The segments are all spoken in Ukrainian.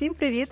Всім привіт!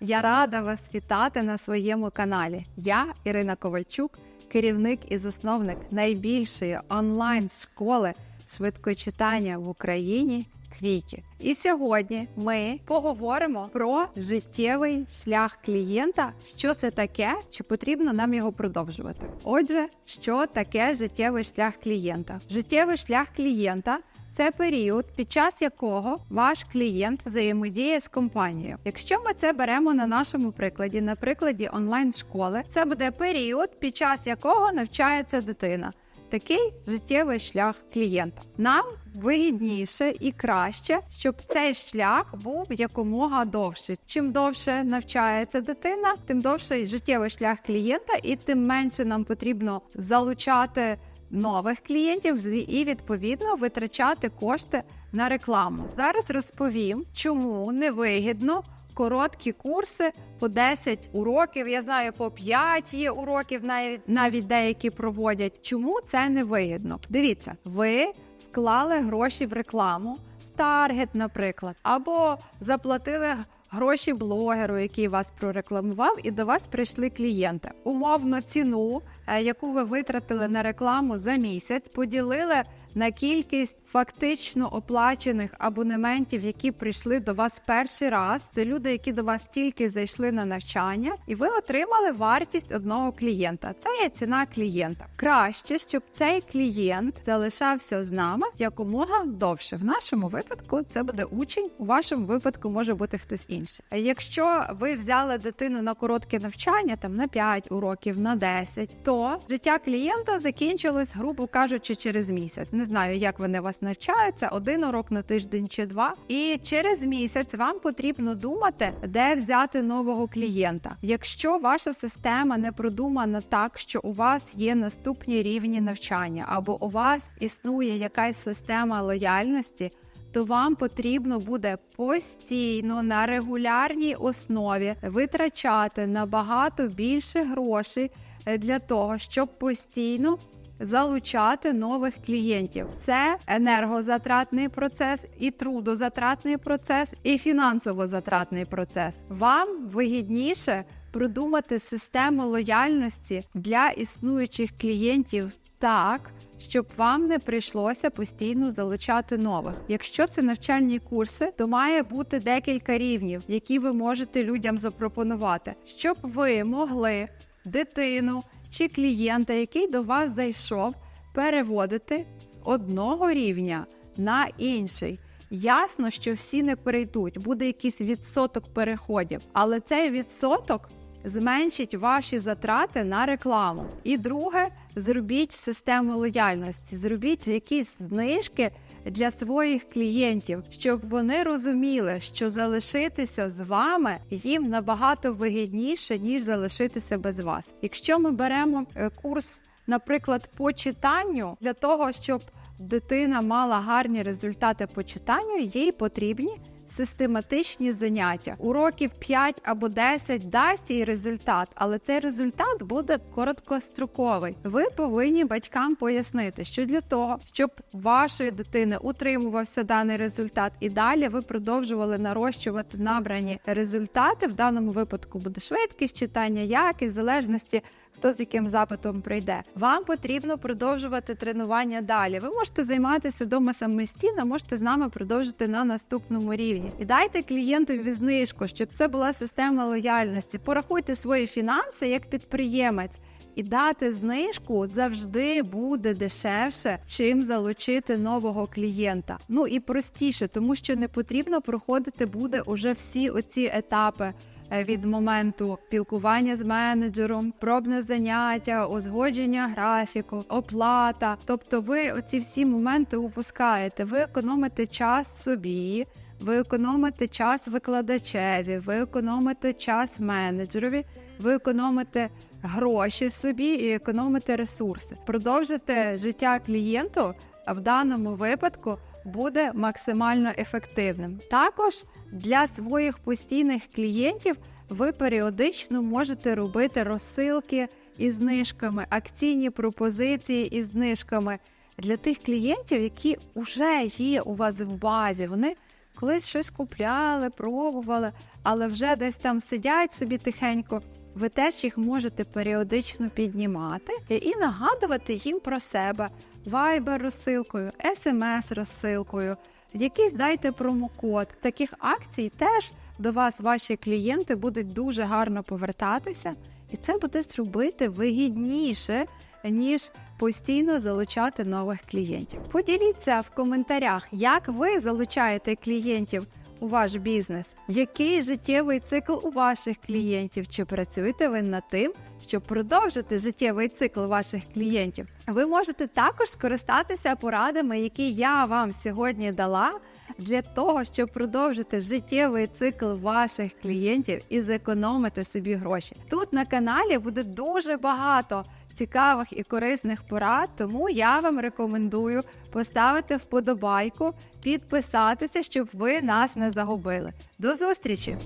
Я рада вас вітати на своєму каналі. Я Ірина Ковальчук, керівник і засновник найбільшої онлайн-школи швидкочитання в Україні. Квіті. І сьогодні ми поговоримо про життєвий шлях клієнта, що це таке, чи потрібно нам його продовжувати. Отже, що таке життєвий шлях клієнта? Життєвий шлях клієнта це період, під час якого ваш клієнт взаємодіє з компанією. Якщо ми це беремо на нашому прикладі, на прикладі онлайн-школи, це буде період, під час якого навчається дитина. Такий життєвий шлях клієнта. Нам вигідніше і краще, щоб цей шлях був якомога довший. Чим довше навчається дитина, тим довший життєвий шлях клієнта, і тим менше нам потрібно залучати нових клієнтів і відповідно витрачати кошти на рекламу. Зараз розповім, чому невигідно короткі курси по 10 уроків. Я знаю, по 5 є уроків, навіть навіть деякі проводять. Чому це невигідно? Дивіться, ви вклали гроші в рекламу, таргет, наприклад, або заплатили. Гроші блогеру, який вас прорекламував, і до вас прийшли клієнти. Умовно ціну, е, яку ви витратили на рекламу за місяць, поділили на кількість фактично оплачених абонементів, які прийшли до вас перший раз. Це люди, які до вас тільки зайшли на навчання, і ви отримали вартість одного клієнта. Це є ціна клієнта. Краще, щоб цей клієнт залишався з нами якомога довше. В нашому випадку це буде учень. У вашому випадку може бути хтось інший. Якщо ви взяли дитину на коротке навчання, там на 5 уроків, на 10, то життя клієнта закінчилось, грубо кажучи, через місяць. Не знаю, як вони вас навчаються, один урок на тиждень чи два. І через місяць вам потрібно думати, де взяти нового клієнта. Якщо ваша система не продумана так, що у вас є наступні рівні навчання, або у вас існує якась система лояльності. То вам потрібно буде постійно на регулярній основі витрачати набагато більше грошей для того, щоб постійно залучати нових клієнтів. Це енергозатратний процес, і трудозатратний процес, і фінансово-затратний процес. Вам вигідніше продумати систему лояльності для існуючих клієнтів так. Щоб вам не прийшлося постійно залучати нових. Якщо це навчальні курси, то має бути декілька рівнів, які ви можете людям запропонувати, щоб ви могли дитину чи клієнта, який до вас зайшов, переводити з одного рівня на інший. Ясно, що всі не перейдуть, буде якийсь відсоток переходів, але цей відсоток зменшить ваші затрати на рекламу. І друге, зробіть систему лояльності, зробіть якісь знижки для своїх клієнтів, щоб вони розуміли, що залишитися з вами їм набагато вигідніше ніж залишитися без вас. Якщо ми беремо е, курс, наприклад, по читанню для того, щоб дитина мала гарні результати по читанню, їй потрібні систематичні заняття. Уроків 5 або 10 дасть їй результат, але цей результат буде короткостроковий. Ви повинні батькам пояснити, що для того, щоб вашої дитини утримувався даний результат, і далі ви продовжували нарощувати набрані результати. В даному випадку буде швидкість читання, якість, залежності хто з яким запитом прийде. Вам потрібно продовжувати тренування далі. Ви можете займатися вдома самостійно, можете з нами продовжити на наступному рівні. І дайте клієнтові знижку, щоб це була система лояльності. Порахуйте свої фінанси як підприємець. І дати знижку завжди буде дешевше, чим залучити нового клієнта. Ну і простіше, тому що не потрібно проходити буде уже всі оці етапи. Е, від моменту спілкування з менеджером, пробне заняття, узгодження графіку, оплата. Тобто, ви оці всі моменти упускаєте. Ви економите час собі, ви економите час викладачеві, ви економите час менеджерові. Ви економите гроші собі і економите ресурси. Продовжите життя клієнту, в даному випадку буде максимально ефективним. Також для своїх постійних клієнтів ви періодично можете робити розсилки із знижками, акційні пропозиції із знижками для тих клієнтів, які вже є у вас в базі. Вони колись щось купляли, пробували, але вже десь там сидять собі тихенько. Ви теж їх можете періодично піднімати і нагадувати їм про себе Viber розсилкою, SMS розсилкою, якийсь дайте промокод. Таких акцій теж до вас ваші клієнти будуть дуже гарно повертатися, і це буде зробити вигідніше, ніж постійно залучати нових клієнтів. Поділіться в коментарях, як ви залучаєте клієнтів у ваш бізнес, який життєвий цикл у ваших клієнтів, чи працюєте ви над тим, щоб продовжити життєвий цикл ваших клієнтів. Ви можете також скористатися порадами, які я вам сьогодні дала. Для того щоб продовжити життєвий цикл ваших клієнтів і зекономити собі гроші. Тут на каналі буде дуже багато цікавих і корисних порад, тому я вам рекомендую поставити вподобайку, підписатися, щоб ви нас не загубили. До зустрічі!